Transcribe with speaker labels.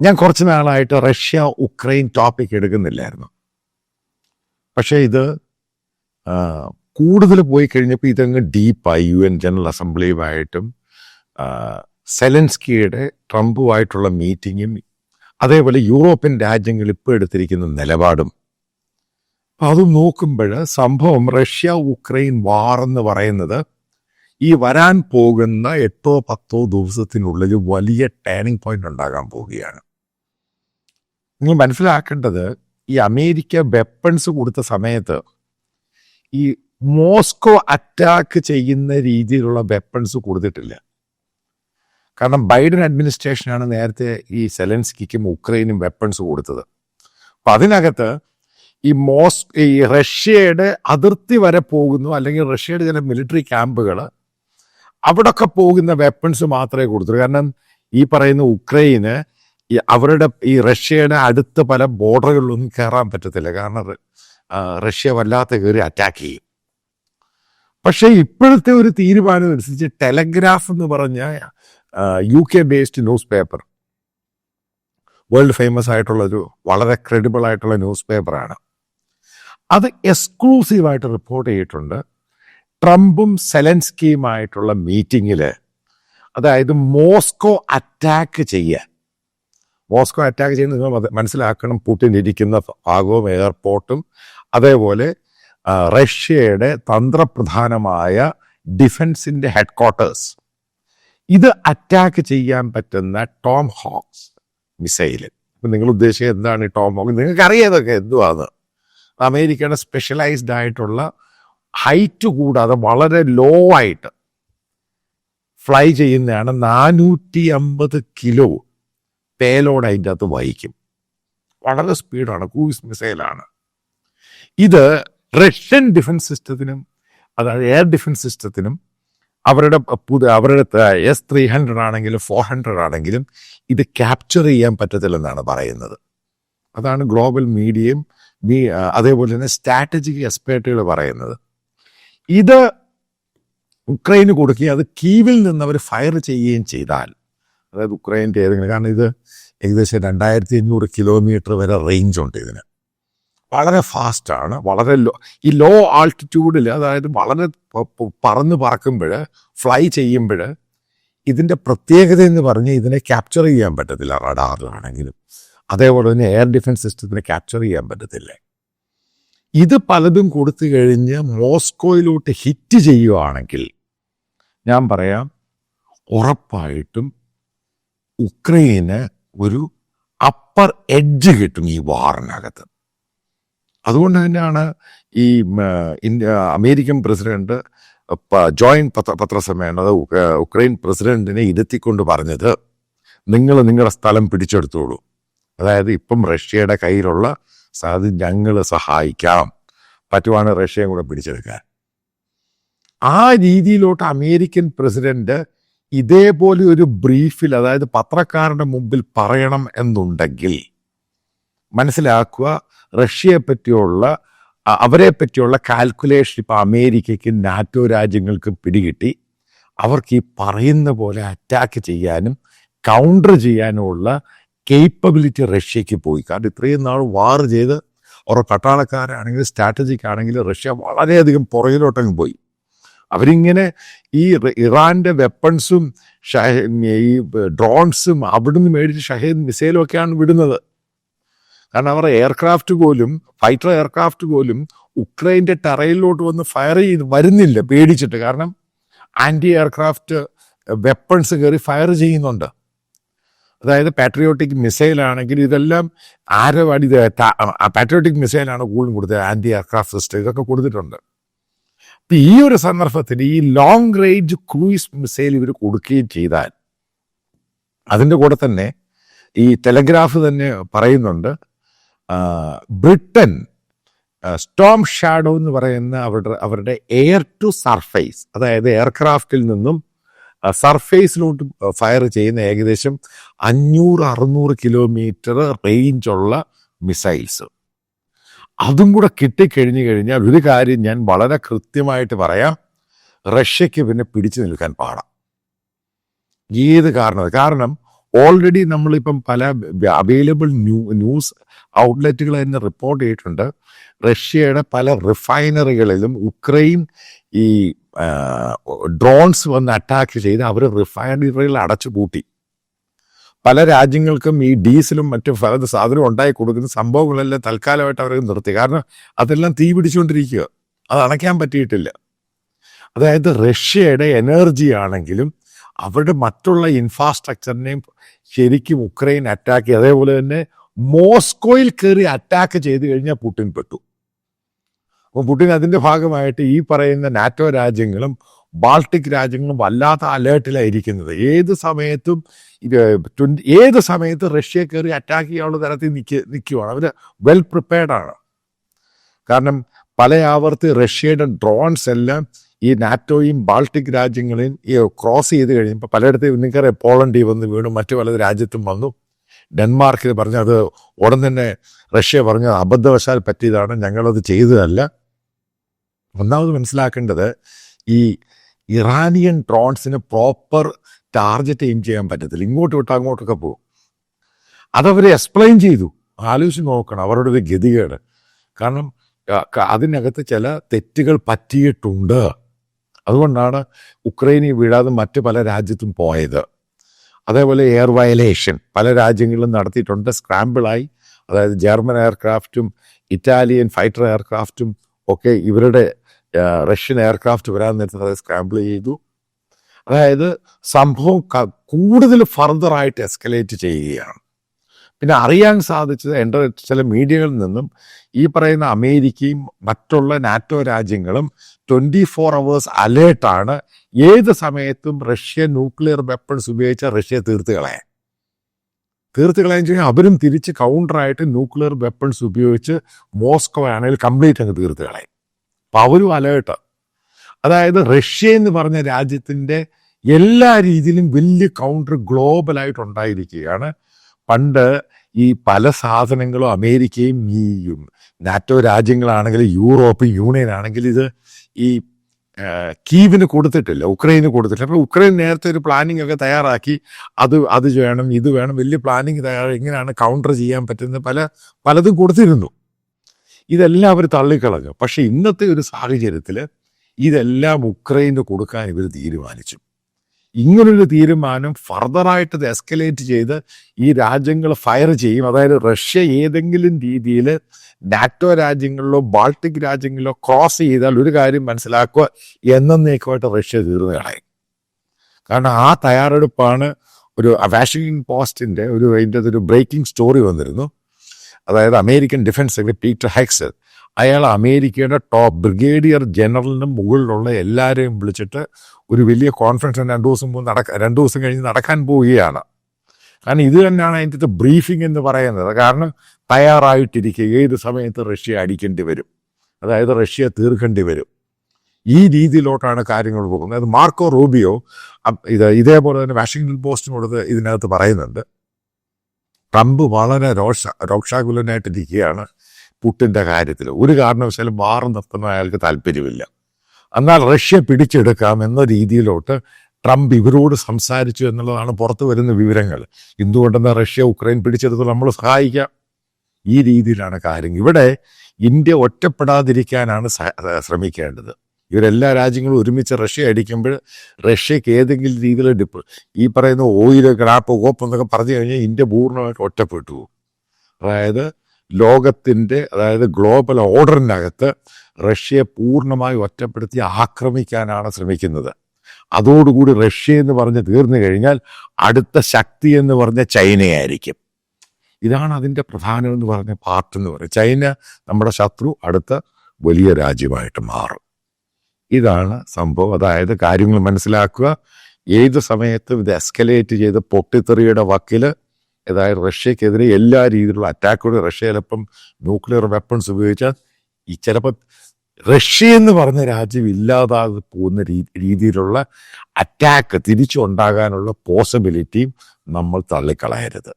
Speaker 1: ഞാൻ കുറച്ച് നാളായിട്ട് റഷ്യ ഉക്രൈൻ ടോപ്പിക് എടുക്കുന്നില്ലായിരുന്നു. പക്ഷേ ഇത് കൂടുതൽ പോയി കഴിഞ്ഞപ്പോൾ ഇതങ്ങ് ഡീപ്പായി യു എൻ ജനറൽ അസംബ്ലിയുമായിട്ടും സെലൻസ്കിയുടെ ട്രംപുമായിട്ടുള്ള മീറ്റിങ്ങും അതേപോലെ യൂറോപ്യൻ രാജ്യങ്ങൾ ഇപ്പോൾ എടുത്തിരിക്കുന്ന നിലപാടും. അപ്പം അത് നോക്കുമ്പോൾ സംഭവം റഷ്യ ഉക്രൈൻ വാർ എന്ന് പറയുന്നത് ഈ വരാൻ പോകുന്ന എട്ടോ പത്തോ ദിവസത്തിനുള്ളിൽ വലിയ ടേണിംഗ് പോയിന്റ് ഉണ്ടാകാൻ പോവുകയാണ്. നിങ്ങൾ മനസ്സിലാക്കേണ്ടത് ഈ അമേരിക്ക വെപ്പൺസ് കൊടുത്ത സമയത്ത് ഈ മോസ്കോ അറ്റാക്ക് ചെയ്യുന്ന രീതിയിലുള്ള വെപ്പൺസ് കൊടുത്തിട്ടില്ല. കാരണം ബൈഡൻ അഡ്മിനിസ്ട്രേഷനാണ് നേരത്തെ ഈ സെലൻസ്കിക്കും ഉക്രൈനും വെപ്പൺസ് കൊടുത്തത്. അപ്പം അതിനകത്ത് ഈ മോസ് ഈ റഷ്യയുടെ അതിർത്തി വരെ പോകുന്നു അല്ലെങ്കിൽ റഷ്യയുടെ ചില മിലിറ്ററി ക്യാമ്പുകൾ അവിടൊക്കെ പോകുന്ന വെപ്പൺസ് മാത്രമേ കൊടുത്തുള്ളൂ കാരണം ഈ പറയുന്ന ഉക്രൈന് ഈ അവരുടെ ഈ റഷ്യയുടെ അടുത്ത പല ബോർഡറുകളിലൊന്നും കയറാൻ പറ്റത്തില്ല. കാരണം റഷ്യ വല്ലാത്ത കയറി അറ്റാക്ക് ചെയ്യും. പക്ഷേ ഇപ്പോഴത്തെ ഒരു തീരുമാനം അനുസരിച്ച് ടെലഗ്രാഫ് എന്ന് പറഞ്ഞ U K based news paper world famous ആയിട്ടുള്ള ഒരു വളരെ ക്രെഡിബിൾ ആയിട്ടുള്ള ന്യൂസ് പേപ്പറാണ് അത് എക്സ്ക്ലൂസീവായിട്ട് റിപ്പോർട്ട് ചെയ്തിട്ടുണ്ട്. ട്രംപും സെലൻസ്കിയുമായിട്ടുള്ള മീറ്റിങ്ങിൽ അതായത് മോസ്കോ അറ്റാക്ക് ചെയ്യുക മോസ്കോ അറ്റാക്ക് ചെയ്യുന്ന നിങ്ങൾ മത- മനസ്സിലാക്കണം. പുടിൻ ഇരിക്കുന്ന ഭാഗവും എയർപോർട്ടും അതേപോലെ റഷ്യയുടെ തന്ത്രപ്രധാനമായ ഡിഫൻസിന്റെ ഹെഡ്ക്വാർട്ടേഴ്സ് ഇത് അറ്റാക്ക് ചെയ്യാൻ പറ്റുന്ന ടോം ഹോക്സ് മിസൈൽ അപ്പം നിങ്ങൾ ഉദ്ദേശിക്കുന്നത് എന്താണ് ഈ ടോം ഹോക്ക് നിങ്ങൾക്ക് അറിയാതൊക്കെ എന്തുവാണ് അമേരിക്കയുടെ സ്പെഷ്യലൈസ്ഡ് ആയിട്ടുള്ള ഹൈറ്റ് കൂടാതെ വളരെ ലോ ആയിട്ട് ഫ്ലൈ ചെയ്യുന്നതാണ് നാനൂറ്റി അമ്പത് കിലോ പേലോഡ് അതിന്റെ അകത്ത് വഹിക്കും. വളരെ സ്പീഡാണ് ക്രൂയിസ് മിസൈലാണ്. ഇത് റഷ്യൻ ഡിഫൻസ് സിസ്റ്റത്തിനും അതായത് എയർ ഡിഫൻസ് സിസ്റ്റത്തിനും അവരുടെ പുതിയ അവരുടെ എസ് ത്രീ ഹൺഡ്രഡ് ആണെങ്കിലും ഫോർ ഹൺഡ്രഡ് ആണെങ്കിലും ഇത് ക്യാപ്ചർ ചെയ്യാൻ പറ്റത്തില്ലെന്നാണ് പറയുന്നത്. അതാണ് ഗ്ലോബൽ മീഡിയയും മീ അതേപോലെ തന്നെ സ്ട്രാറ്റജിക് എക്സ്പേർട്ടുകൾ പറയുന്നത്. ഇത് ഉക്രൈന് കൊടുക്കുകയും അത് കീവിൽ നിന്ന് അവർ ഫയർ ചെയ്യുകയും ചെയ്താൽ അതായത് ഉക്രൈന്റെ ഏതെങ്കിലും കാരണം ഇത് ഏകദേശം രണ്ടായിരത്തി അഞ്ഞൂറ് കിലോമീറ്റർ വരെ റേഞ്ച് ഉണ്ട് ഇതിന്. വളരെ ഫാസ്റ്റാണ് വളരെ ലോ ഈ ലോ ആൾട്ടിറ്റ്യൂഡിൽ അതായത് വളരെ പറന്ന് പറക്കുമ്പോൾ ഫ്ലൈ ചെയ്യുമ്പോൾ ഇതിന്റെ പ്രത്യേകത എന്ന് പറഞ്ഞ് ഇതിനെ ക്യാപ്ചർ ചെയ്യാൻ പറ്റത്തില്ല റഡാറിലാണെങ്കിലും അതേപോലെ തന്നെ എയർ ഡിഫൻസ് സിസ്റ്റത്തിനെ ക്യാപ്ചർ ചെയ്യാൻ പറ്റത്തില്ല? ഇത് പലതും കൊടുത്തു കഴിഞ്ഞ് മോസ്കോയിലോട്ട് ഹിറ്റ് ചെയ്യുകയാണെങ്കിൽ ഞാൻ പറയാം ഉറപ്പായിട്ടും ഉക്രൈന് ഒരു അപ്പർ എഡ്ജ് കിട്ടും ഈ വാറിനകത്ത് അതുകൊണ്ട് തന്നെയാണ് ഈ ഇന്ത്യ അമേരിക്കൻ പ്രസിഡന്റ് ജോയിന്റ് പത്ര പത്രസമ്മേളനം ഉക്രൈൻ പ്രസിഡന്റിനെ ഇരുത്തിക്കൊണ്ട് പറഞ്ഞത് നിങ്ങൾ നിങ്ങളുടെ സ്ഥലം പിടിച്ചെടുത്തോളൂ. അതായത് ഇപ്പം റഷ്യയുടെ കയ്യിലുള്ള സ്ഥലത്ത് ഞങ്ങൾ സഹായിക്കാം. പറ്റുവാണ് റഷ്യയും കൂടെ പിടിച്ചെടുക്കാൻ. ആ രീതിയിലോട്ട് അമേരിക്കൻ പ്രസിഡന്റ് ഇതേപോലെ ഒരു ബ്രീഫിൽ അതായത് പത്രക്കാരുടെ മുമ്പിൽ പറയണം എന്നുണ്ടെങ്കിൽ മനസ്സിലാക്കുക റഷ്യയെ പറ്റിയുള്ള അവരെ പറ്റിയുള്ള കാൽക്കുലേഷൻ ഇപ്പോൾ അമേരിക്കയ്ക്കും നാറ്റോ രാജ്യങ്ങൾക്കും പിടികിട്ടി. അവർക്ക് ഈ പറയുന്ന പോലെ അറ്റാക്ക് ചെയ്യാനും കൗണ്ടർ ചെയ്യാനുമുള്ള കേപ്പബിലിറ്റി റഷ്യക്ക് പോയി. കാരണം ഇത്രയും നാൾ വാർ ചെയ്ത് ഓരോ പട്ടാളക്കാരാണെങ്കിലും സ്ട്രാറ്റജിക്കാണെങ്കിലും റഷ്യ വളരെയധികം പുറകിലോട്ടങ്ങ് പോയി. അവരിങ്ങനെ ഈ ഇറാന്റെ വെപ്പൺസും ഷഹ- ഈ ഡ്രോൺസും അവിടുന്ന് മേടിച്ച് ഷഹീദ് മിസൈലും ഒക്കെയാണ് വിടുന്നത്. കാരണം അവർ എയർക്രാഫ്റ്റ് പോലും ഫൈറ്റർ എയർക്രാഫ്റ്റ് പോലും ഉക്രൈന്റെ ടറയിലോട്ട് വന്ന് ഫയർ ചെയ്ത് വരുന്നില്ല പേടിച്ചിട്ട്. കാരണം ആന്റി എയർക്രാഫ്റ്റ് വെപ്പൺസ് കയറി ഫയർ ചെയ്യുന്നുണ്ട്. അതായത് പാട്രിയോട്ടിക് മിസൈലാണെങ്കിൽ ഇതെല്ലാം ആരോ അടി പാട്രിയോട്ടിക് മിസൈലാണ് കൂടുതലും കൊടുത്തത്. ആന്റി എയർക്രാഫ്റ്റ് സിസ്റ്റം ഇതൊക്കെ കൊടുത്തിട്ടുണ്ട്. ഈ ഒരു സന്ദർഭത്തിൽ ഈ ലോങ് റേഞ്ച് ക്രൂയിസ് മിസൈൽ ഇവർ കൊടുക്കുകയും ചെയ്താൽ അതിന്റെ കൂടെ തന്നെ ഈ ടെലഗ്രാഫ് തന്നെ പറയുന്നുണ്ട്. ബ്രിട്ടൻ സ്റ്റോം ഷാഡോ എന്ന് പറയുന്ന അവരുടെ അവരുടെ എയർ ടു സർഫേസ് അതായത് എയർക്രാഫ്റ്റിൽ നിന്നും സർഫേസിലോട്ട് ഫയർ ചെയ്യുന്ന ഏകദേശം അഞ്ഞൂറ് അറുന്നൂറ് കിലോമീറ്റർ റേഞ്ചുള്ള മിസൈൽസ് അതും കൂടെ കിട്ടിക്കഴിഞ്ഞു കഴിഞ്ഞാൽ ഒരു കാര്യം ഞാൻ വളരെ കൃത്യമായിട്ട് പറയാം. റഷ്യക്ക് പിന്നെ പിടിച്ചു നിൽക്കാൻ പാടാം. ഏത് കാരണം? കാരണം ഓൾറെഡി നമ്മളിപ്പം പല അവൈലബിൾ ന്യൂ ന്യൂസ് ഔട്ട്ലെറ്റുകൾ തന്നെ റിപ്പോർട്ട് ചെയ്തിട്ടുണ്ട്. റഷ്യയുടെ പല റിഫൈനറികളിലും ഉക്രൈൻ ഈ ഡ്രോൺസ് വന്ന് അറ്റാക്ക് ചെയ്ത് അവർ റിഫൈനറികൾ അടച്ചു പൂട്ടി പല രാജ്യങ്ങൾക്കും ഈ ഡീസലും മറ്റും പല സാധനവും ഉണ്ടായി കൊടുക്കുന്ന സംഭവങ്ങളെല്ലാം തൽക്കാലമായിട്ട് അവർ നിർത്തി. കാരണം അതെല്ലാം തീ പിടിച്ചുകൊണ്ടിരിക്കുക. അത് അണയ്ക്കാൻ പറ്റിയിട്ടില്ല. അതായത് റഷ്യയുടെ എനർജി ആണെങ്കിലും അവരുടെ മറ്റുള്ള ഇൻഫ്രാസ്ട്രക്ചറിനെയും ശരിക്കും ഉക്രൈൻ അറ്റാക്ക് ചെയ്ത് അതേപോലെ തന്നെ മോസ്കോയിൽ കയറി അറ്റാക്ക് ചെയ്ത് കഴിഞ്ഞാൽ പുടിൻ പെട്ടു. അപ്പോൾ പുടിൻ അതിന്റെ ഭാഗമായിട്ട് ഈ പറയുന്ന നാറ്റോ രാജ്യങ്ങളും ബാൾട്ടിക് രാജ്യങ്ങളും വല്ലാത്ത അലേർട്ടിലായിരിക്കുന്നത് ഏത് സമയത്തും ട്വന്റി ഏത് സമയത്ത് റഷ്യ കയറി അറ്റാക്ക് ചെയ്യാനുള്ള തരത്തിൽ നിൽക്കുക നിൽക്കുവാണ് അവർ വെൽ പ്രിപ്പയർഡ് ആണ്. കാരണം പല ആവർത്തി റഷ്യയുടെ ഡ്രോൺസ് എല്ലാം ഈ നാറ്റോയും ബാൾട്ടിക് രാജ്യങ്ങളെയും ഈ ക്രോസ് ചെയ്ത് കഴിയുമ്പോൾ പലയിടത്തും നിങ്ങൾക്കറിയാം പോളണ്ടിൽ വന്ന് വീണു മറ്റു പല രാജ്യത്തും വന്നു. ഡെൻമാർക്കിൽ പറഞ്ഞു അത് ഉടൻ തന്നെ റഷ്യ പറഞ്ഞു അബദ്ധവശാൽ പറ്റിയതാണ് ഞങ്ങളത് ചെയ്തതല്ല. ഒന്നാമത് മനസ്സിലാക്കേണ്ടത് ഈ ഇറാനിയൻ ഡ്രോൺസിന് പ്രോപ്പർ ടാർഗറ്റ് എയിം ചെയ്യാൻ പറ്റത്തില്ല. ഇങ്ങോട്ട് വിട്ട് അങ്ങോട്ടൊക്കെ പോകും. അതവർ എക്സ്പ്ലെയിൻ ചെയ്തു. ആലോചിച്ച് നോക്കണം. അവരുടെ ഒരു ഗതികേട്. കാരണം അതിനകത്ത് ചില തെറ്റുകൾ പറ്റിയിട്ടുണ്ട്. അതുകൊണ്ടാണ് ഉക്രൈനിൽ വീഴാതെ മറ്റ് പല രാജ്യത്തും പോയത്. അതേപോലെ എയർ വയലേഷൻ പല രാജ്യങ്ങളിലും നടത്തിയിട്ടുണ്ട്. സ്ക്രാമ്പിളായി അതായത് ജർമ്മൻ എയർക്രാഫ്റ്റും ഇറ്റാലിയൻ ഫൈറ്റർ എയർക്രാഫ്റ്റും ഒക്കെ ഇവരുടെ റഷ്യൻ എയർക്രാഫ്റ്റ് വരാൻ നേരത്തെ അത് സ്ക്രാമ്പിൾ ചെയ്തു. അതായത് സംഭവം കൂടുതൽ ഫർദറായിട്ട് എസ്കലേറ്റ് ചെയ്യുകയാണ്. പിന്നെ അറിയാൻ സാധിച്ചത് എന്റെ ചില മീഡിയകളിൽ നിന്നും ഈ പറയുന്ന അമേരിക്കയും മറ്റുള്ള നാറ്റോ രാജ്യങ്ങളും ട്വന്റി ഫോർ അവേഴ്സ് അലേർട്ടാണ് ഏത് സമയത്തും റഷ്യ ന്യൂക്ലിയർ വെപ്പൺസ് ഉപയോഗിച്ച റഷ്യ തീർത്ത് കളയാൻ. തീർത്ത് കളയാൻ ചെയ്യാൻ അവരും തിരിച്ച് കൗണ്ടറായിട്ട് ന്യൂക്ലിയർ വെപ്പൺസ് ഉപയോഗിച്ച് മോസ്കോ ആണെങ്കിൽ കംപ്ലീറ്റ് അങ്ങ് തീർത്ത് കളയും അപ്പം അവരും അലേർട്ട്. അതായത് റഷ്യ എന്ന് പറഞ്ഞ രാജ്യത്തിന്റെ എല്ലാ രീതിയിലും വലിയ കൗണ്ടർ ഗ്ലോബലായിട്ട് ഉണ്ടായിരിക്കുകയാണ് പണ്ട് ഈ പല സാധനങ്ങളും അമേരിക്കയും ഈ നാറ്റോ രാജ്യങ്ങളാണെങ്കിൽ യൂറോപ്പ് യൂണിയൻ ആണെങ്കിൽ ഇത് ഈ കീവിന് കൊടുത്തിട്ടില്ല ഉക്രൈന് കൊടുത്തിട്ടില്ല. അപ്പോൾ ഉക്രൈൻ നേരത്തെ ഒരു പ്ലാനിംഗ് ഒക്കെ തയ്യാറാക്കി. അത് അത് വേണം ഇത് വേണം വലിയ പ്ലാനിങ് തയ്യാറാക്കി. ഇങ്ങനെയാണ് കൗണ്ടർ ചെയ്യാൻ പറ്റുന്നത്. പല പലതും കൊടുത്തിരുന്നു. ഇതെല്ലാം അവർ തള്ളിക്കളഞ്ഞു. പക്ഷേ ഇന്നത്തെ ഒരു സാഹചര്യത്തിൽ ഇതെല്ലാം ഉക്രൈന് കൊടുക്കാൻ ഇവർ തീരുമാനിച്ചു. ഇങ്ങനൊരു തീരുമാനം ഫർദറായിട്ട് ഇത് എസ്കലേറ്റ് ചെയ്ത് ഈ രാജ്യങ്ങൾ ഫയർ ചെയ്യും. അതായത് റഷ്യ ഏതെങ്കിലും രീതിയിൽ നാറ്റോ രാജ്യങ്ങളിലോ ബാൾട്ടിക് രാജ്യങ്ങളിലോ ക്രോസ് ചെയ്താൽ ഒരു കാര്യം മനസ്സിലാക്കുക എന്നേക്കുമായിട്ട് റഷ്യ തീർന്നു കളയും. കാരണം ആ തയ്യാറെടുപ്പാണ് ഒരു വാഷിങ്ടൺ പോസ്റ്റിന്റെ ഒരു അതിന്റെ ഒരു ബ്രേക്കിംഗ് സ്റ്റോറി വന്നിരുന്നു. അതായത് American defence secretary Peter Hegseth അയാൾ അമേരിക്കയുടെ ടോപ്പ് ബ്രിഗേഡിയർ ജനറലിന് മുകളിലുള്ള എല്ലാവരെയും വിളിച്ചിട്ട് ഒരു വലിയ കോൺഫറൻസ് രണ്ട് ദിവസം മുമ്പ് നടക്ക രണ്ട് ദിവസം കഴിഞ്ഞ് നടക്കാൻ പോവുകയാണ്. കാരണം ഇത് തന്നെയാണ് അതിന്റെ ബ്രീഫിംഗ് എന്ന് പറയുന്നത്. കാരണം തയ്യാറായിട്ടിരിക്കുക ഏത് സമയത്ത് റഷ്യ അടിക്കേണ്ടി വരും? അതായത് റഷ്യ തീർക്കേണ്ടി വരും. ഈ രീതിയിലോട്ടാണ് കാര്യങ്ങൾ പോകുന്നത്. മാർക്കോ റൂബിയോ ഇത് ഇതേപോലെ തന്നെ വാഷിങ്ടൺ പോസ്റ്റിനോട് ഇതിനകത്ത് പറയുന്നുണ്ട്. ട്രംപ് വളരെ രോഷ രോക്ഷാകുലനായിട്ടിരിക്കുകയാണ് പുട്ടിന്റെ കാര്യത്തിൽ. ഒരു കാരണവശാലും മാറി നിർത്തുന്ന അയാൾക്ക് താല്പര്യമില്ല. എന്നാൽ റഷ്യ പിടിച്ചെടുക്കാം എന്ന രീതിയിലോട്ട് ട്രംപ് ഇവരോട് സംസാരിച്ചു എന്നുള്ളതാണ് പുറത്തു വരുന്ന വിവരങ്ങൾ. എന്തുകൊണ്ടെന്നാൽ റഷ്യ ഉക്രൈൻ പിടിച്ചെടുത്ത് നമ്മൾ സഹായിക്കാം. ഈ രീതിയിലാണ് കാര്യം ഇവിടെ ഇന്ത്യ ഒറ്റപ്പെടാതിരിക്കാനാണ് ശ്രമിക്കേണ്ടത്. ഇവരെല്ലാ രാജ്യങ്ങളും ഒരുമിച്ച് റഷ്യ അടിക്കുമ്പോൾ റഷ്യക്ക് ഏതെങ്കിലും രീതിയിൽ ഡിപ്പ് ഈ പറയുന്ന ഓയിൽ ഗ്രാപ്പ് ഓപ്പ് എന്നൊക്കെ പറഞ്ഞു കഴിഞ്ഞാൽ ഇന്ത്യ പൂർണമായിട്ട് ഒറ്റപ്പെട്ടു പോകും. അതായത് ലോകത്തിന്റെ അതായത് ഗ്ലോബൽ ഓർഡറിനകത്ത് റഷ്യയെ പൂർണമായി ഒറ്റപ്പെടുത്തി ആക്രമിക്കാനാണ് ശ്രമിക്കുന്നത്. അതോടുകൂടി റഷ്യ എന്ന് പറഞ്ഞ് തീർന്നു കഴിഞ്ഞാൽ അടുത്ത ശക്തി എന്ന് പറഞ്ഞ ചൈനയായിരിക്കും. ഇതാണ് അതിന്റെ പ്രധാനം എന്ന് പറഞ്ഞ പാർട്ട് എന്ന് പറയുന്നത് ചൈന നമ്മുടെ ശത്രു അടുത്ത വലിയ രാജ്യമായിട്ട് മാറും. ഇതാണ് സംഭവം. അതായത് കാര്യങ്ങൾ മനസ്സിലാക്കുക. ഏത് സമയത്തും ഇത് എസ്കലേറ്റ് ചെയ്ത് പൊട്ടിത്തെറിയുടെ വക്കിൽ അതായത് റഷ്യക്കെതിരെ എല്ലാ രീതിയിലുള്ള അറ്റാക്കുകൾ റഷ്യ ചിലപ്പം ന്യൂക്ലിയർ വെപ്പൺസ് ഉപയോഗിച്ചാൽ ഈ ചിലപ്പോൾ റഷ്യ എന്ന് പറഞ്ഞ രാജ്യം ഇല്ലാതാകെ പോകുന്ന രീതിയിലുള്ള അറ്റാക്ക് തിരിച്ചുണ്ടാകാനുള്ള പോസിബിലിറ്റിയും നമ്മൾ തള്ളിക്കളയരുത്.